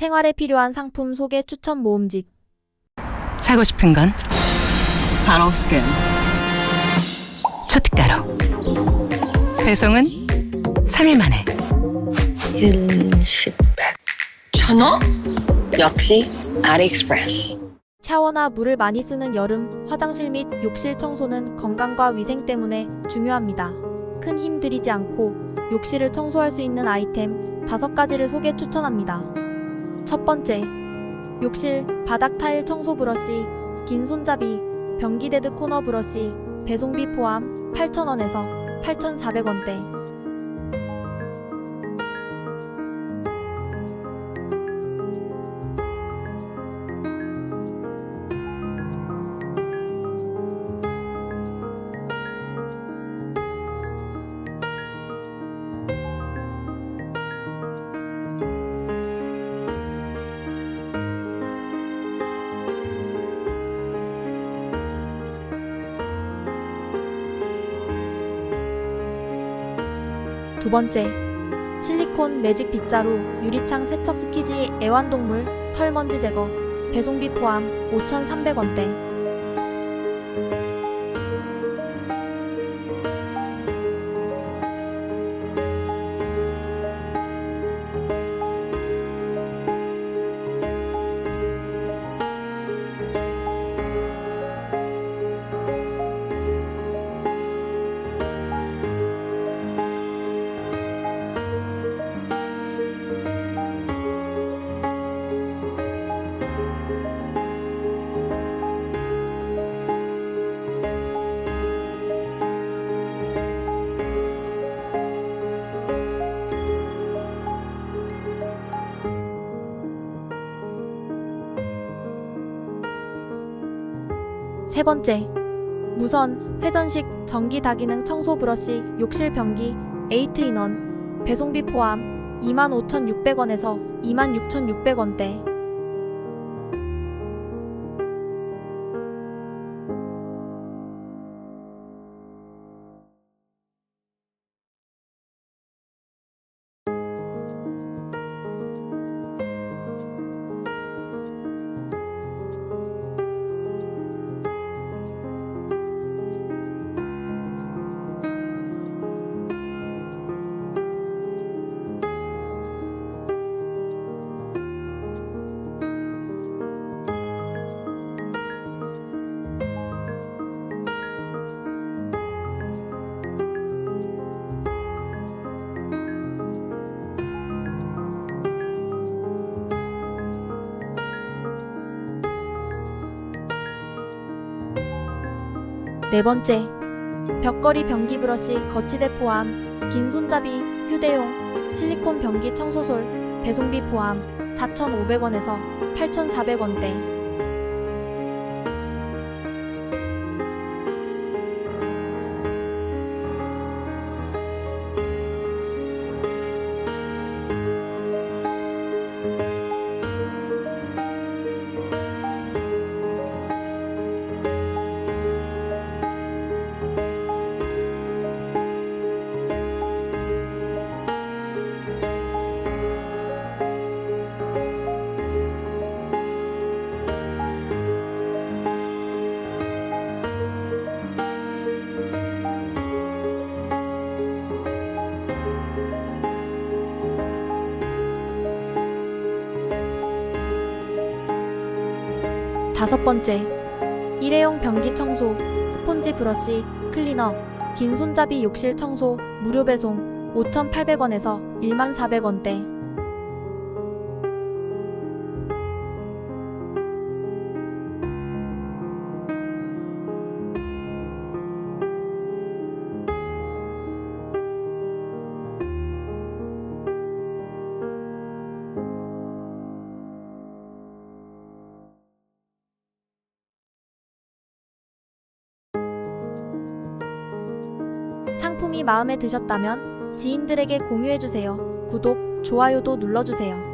생활에 필요한 상품 소개 추천 모음집. 사고 싶은 건 바로스킨 초특가로. 배송은 3일 만에. 일십백 천원? 역시 아리익스프레스 샤워나 물을 많이 쓰는 여름, 화장실 및 욕실 청소는 건강과 위생 때문에 중요합니다. 큰 힘 들이지 않고 욕실을 청소할 수 있는 아이템 다섯 가지를 소개 추천합니다. 첫 번째, 욕실 바닥 타일 청소 브러쉬, 긴 손잡이, 변기데드 코너 브러쉬, 배송비 포함 8,000원에서 8,400원대. 두 번째, 실리콘 매직 빗자루 유리창 세척 스키지 애완동물 털먼지 제거 배송비 포함 5,300원대. 세 번째, 무선 회전식 전기 다기능 청소 브러쉬 욕실 변기 에이트 인원 배송비 포함 25,600원에서 26,600원대. 네 번째, 벽걸이 변기 브러쉬 거치대 포함, 긴 손잡이, 휴대용, 실리콘 변기 청소솔, 배송비 포함 4,500원에서 8,400원대. 다섯 번째, 일회용 변기 청소, 스폰지 브러쉬, 클리너, 긴 손잡이 욕실 청소, 무료 배송 5,800원에서 14,400원대. 상품이 마음에 드셨다면 지인들에게 공유해주세요. 구독, 좋아요도 눌러주세요.